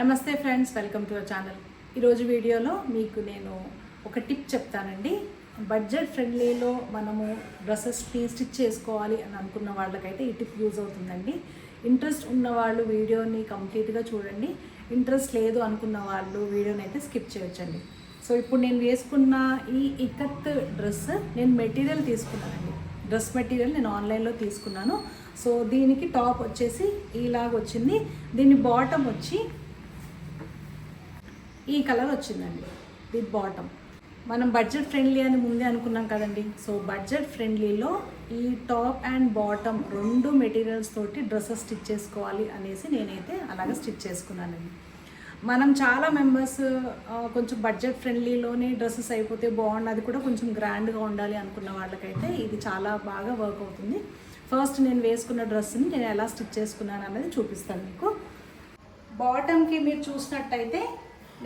నమస్తే friends welcome to our channel. ఈరోజు వీడియోలో మీకు నేను ఒక టిప్ చెప్తానండి. బడ్జెట్ ఫ్రెండ్లీలో మనము డ్రెస్సెస్ని స్టిచ్ చేసుకోవాలి అని అనుకున్న వాళ్ళకైతే ఈ టిప్ యూజ్ అవుతుందండి. ఇంట్రెస్ట్ ఉన్నవాళ్ళు వీడియోని కంప్లీట్గా చూడండి. ఇంట్రెస్ట్ లేదు అనుకున్న వాళ్ళు వీడియోని అయితే స్కిప్ చేయొచ్చండి. సో ఇప్పుడు నేను వేసుకున్న ఈ ఇకత్ డ్రెస్ నేను మెటీరియల్ తీసుకున్నానండి. డ్రెస్ మెటీరియల్ నేను ఆన్లైన్లో తీసుకున్నాను. సో దీనికి టాప్ వచ్చేసి ఇలాగ వచ్చింది దీని బాటమ్ వచ్చి ఈ కలర్ వచ్చిందండి విత్ బాటమ్. మనం బడ్జెట్ ఫ్రెండ్లీ అని ముందే అనుకున్నాం కదండి. సో బడ్జెట్ ఫ్రెండ్లీలో ఈ టాప్ అండ్ బాటమ్ రెండు మెటీరియల్స్ తోటి డ్రెస్సెస్ స్టిచ్ చేసుకోవాలి అనేసి నేనైతే అలాగే స్టిచ్ చేసుకున్నానండి. మనం చాలా మెంబర్స్ కొంచెం బడ్జెట్ ఫ్రెండ్లీలోనే డ్రెస్సెస్ అయిపోతే బాగుండు అది కూడా కొంచెం గ్రాండ్గా ఉండాలి అనుకున్న వాళ్ళకైతే ఇది చాలా బాగా వర్క్ అవుతుంది. ఫస్ట్ నేను వేసుకున్న డ్రెస్ని నేను ఎలా స్టిచ్ చేసుకున్నాను అనేది చూపిస్తాను మీకు. బాటమ్కి మీరు చూసినట్టయితే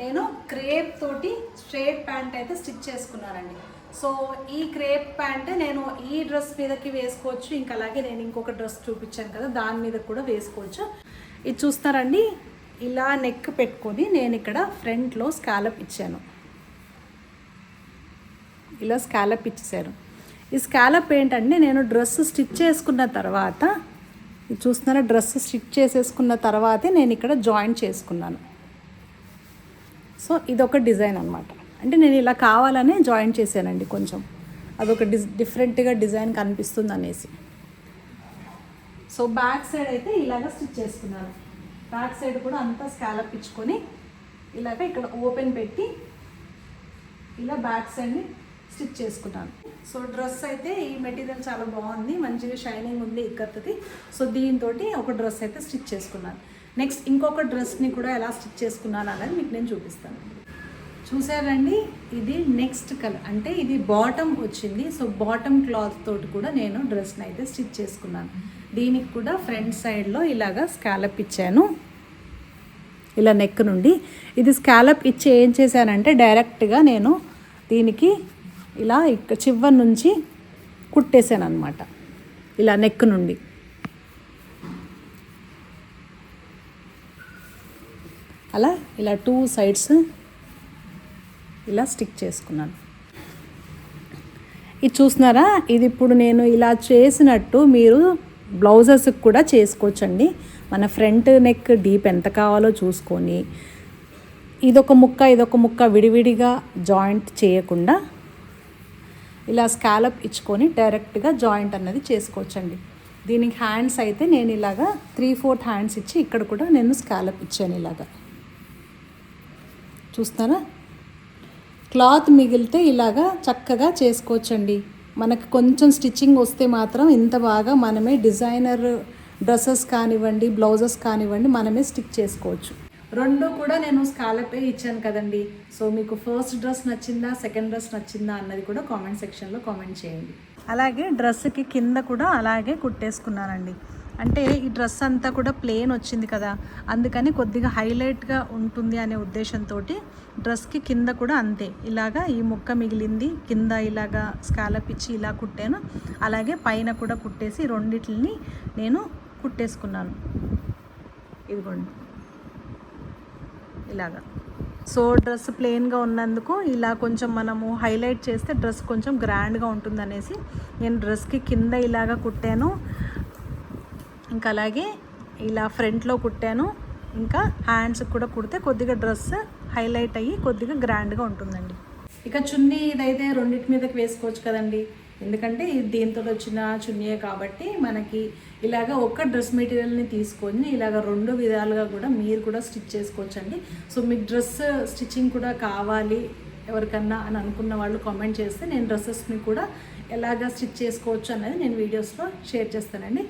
నేను క్రేప్ తోటి స్ట్రేట్ ప్యాంట్ అయితే స్టిచ్ చేసుకున్నానండి. సో ఈ క్రేప్ ప్యాంట్ నేను ఈ డ్రెస్ మీదకి వేసుకోవచ్చు ఇంకా అలాగే నేను ఇంకొక డ్రెస్ చూపించాను కదా దాని మీద కూడా వేసుకోవచ్చు. ఇది చూస్తారండి ఇలా నెక్ పెట్టుకొని నేను ఇక్కడ ఫ్రంట్లో స్కాలప్ ఇచ్చాను. ఇలా స్కాలప్ ఇచ్చేసారు ఈ స్కాలప్ ఏంటంటే నేను డ్రెస్ స్టిచ్ చేసుకున్న తర్వాత ఇది చూస్తున్నారా డ్రెస్ స్టిచ్ చేసేసుకున్న తర్వాతే నేను ఇక్కడ జాయిన్ చేసుకున్నాను. సో ఇదొక డిజైన్ అనమాట అంటే నేను ఇలా కావాలనే జాయిన్ చేశానండి కొంచెం. అదొక డిస్ డిఫరెంట్గా డిజైన్ కనిపిస్తుంది అనేసి సో బ్యాక్ సైడ్ అయితే ఇలాగ స్టిచ్ చేసుకున్నాను. బ్యాక్ సైడ్ కూడా అంతా స్కాలప్ ఇచ్చుకొని ఇలాగ ఇక్కడ ఓపెన్ పెట్టి ఇలా బ్యాక్ సైడ్ని స్టిచ్ చేసుకున్నాను. సో డ్రెస్ అయితే ఈ మెటీరియల్ చాలా బాగుంది. మంచిగా షైనింగ్ ఉంది ఇక్కత్తది సో దీంతో ఒక డ్రెస్ అయితే స్టిచ్ చేసుకున్నాను. నెక్స్ట్ ఇంకొక డ్రెస్ని కూడా ఎలా స్టిచ్ చేసుకున్నాను అనేది మీకు నేను చూపిస్తాను. చూసారండి? ఇది నెక్స్ట్ కలర్. అంటే ఇది బాటమ్ వచ్చింది. సో బాటమ్ క్లాత్ తోటి కూడా నేను డ్రెస్ని అయితే స్టిచ్ చేసుకున్నాను. దీనికి కూడా ఫ్రంట్ సైడ్లో ఇలాగా స్కాలప్ ఇచ్చాను. ఇలా నెక్ నుండి. ఇది స్కాలప్ ఇచ్చి ఏం చేశానంటే డైరెక్ట్గా నేను దీనికి ఇలా ఇక్కడ చివరి నుంచి కుట్టేశాను అనమాట ఇలా నెక్ నుండి. అలా ఇలా టూ సైడ్స్ ఇలా స్టిక్ చేసుకున్నాను. ఇది చూస్తున్నారా? ఇది ఇప్పుడు నేను ఇలా చేసినట్టు మీరు బ్లౌజెస్కి కూడా చేసుకోవచ్చండి. మన ఫ్రంట్ నెక్ డీప్ ఎంత కావాలో చూసుకొని ఇదొక ముక్క ఇదొక ముక్క విడివిడిగా జాయింట్ చేయకుండా ఇలా స్కాలప్ ఇచ్చుకొని డైరెక్ట్గా జాయింట్ అన్నది చేసుకోవచ్చండి. దీనికి హ్యాండ్స్ అయితే నేను ఇలాగా త్రీ ఫోర్త్ హ్యాండ్స్ ఇచ్చి ఇక్కడ కూడా నేను స్కాలప్ ఇచ్చాను ఇలాగా. చూస్తారా? క్లాత్ మిగిలితే ఇలాగా చక్కగా చేసుకోవచ్చండి. మనకు కొంచెం స్టిచ్చింగ్ వస్తే మాత్రం ఇంత బాగా మనమే డిజైనర్ డ్రెస్సెస్ కానివ్వండి బ్లౌజెస్ కానివ్వండి మనమే స్టిక్ చేసుకోవచ్చు. రెండు కూడా నేను స్కాలపే ఇచ్చాను కదండి. సో మీకు ఫస్ట్ డ్రెస్ నచ్చిందా సెకండ్ డ్రెస్ నచ్చిందా అన్నది కూడా కామెంట్ సెక్షన్లో కామెంట్ చేయండి. అలాగే డ్రెస్కి కింద కూడా అలాగే కుట్టేసుకున్నానండి. అంటే ఈ డ్రెస్ అంతా కూడా ప్లెయిన్ వచ్చింది కదా. అందుకని కొద్దిగా హైలైట్గా ఉంటుంది అనే ఉద్దేశంతో డ్రెస్కి కింద కూడా అంతే. ఇలాగా ఈ ముక్క మిగిలింది కింద ఇలాగా స్కాలప్ ఇచ్చి ఇలా కుట్టాను. అలాగే పైన కూడా కుట్టేసి రెండిటిని నేను కుట్టేసుకున్నాను. ఇదిగోండి. ఇలాగా. సో డ్రెస్ ప్లెయిన్గా ఉన్నందుకు ఇలా కొంచెం మనము హైలైట్ చేస్తే డ్రెస్ కొంచెం గ్రాండ్గా ఉంటుందనేసి నేను డ్రెస్కి కింద ఇలాగా కుట్టాను. ఇంకా అలాగే ఇలా ఫ్రంట్లో కుట్టాను. ఇంకా హ్యాండ్స్ కూడా కుడితే కొద్దిగా డ్రెస్ హైలైట్ అయ్యి కొద్దిగా గ్రాండ్గా ఉంటుందండి. ఇక చున్నీ ఇదైతే రెండింటి మీదకి వేసుకోవచ్చు కదండి. ఎందుకంటే ఇది దీంతో వచ్చిన చున్నీయే కాబట్టి మనకి ఇలాగ ఒక్క డ్రెస్ మెటీరియల్ని తీసుకొని ఇలాగ రెండు విధాలుగా కూడా మీరు కూడా స్టిచ్ చేసుకోవచ్చండి. సో మీకు డ్రెస్ స్టిచ్చింగ్ కూడా కావాలి ఎవరికన్నా అని అనుకున్న వాళ్ళు కామెంట్ చేస్తే నేను డ్రెస్సెస్ని కూడా ఎలాగ స్టిచ్ చేసుకోవచ్చు అనేది నేను వీడియోస్లో షేర్ చేస్తానండి.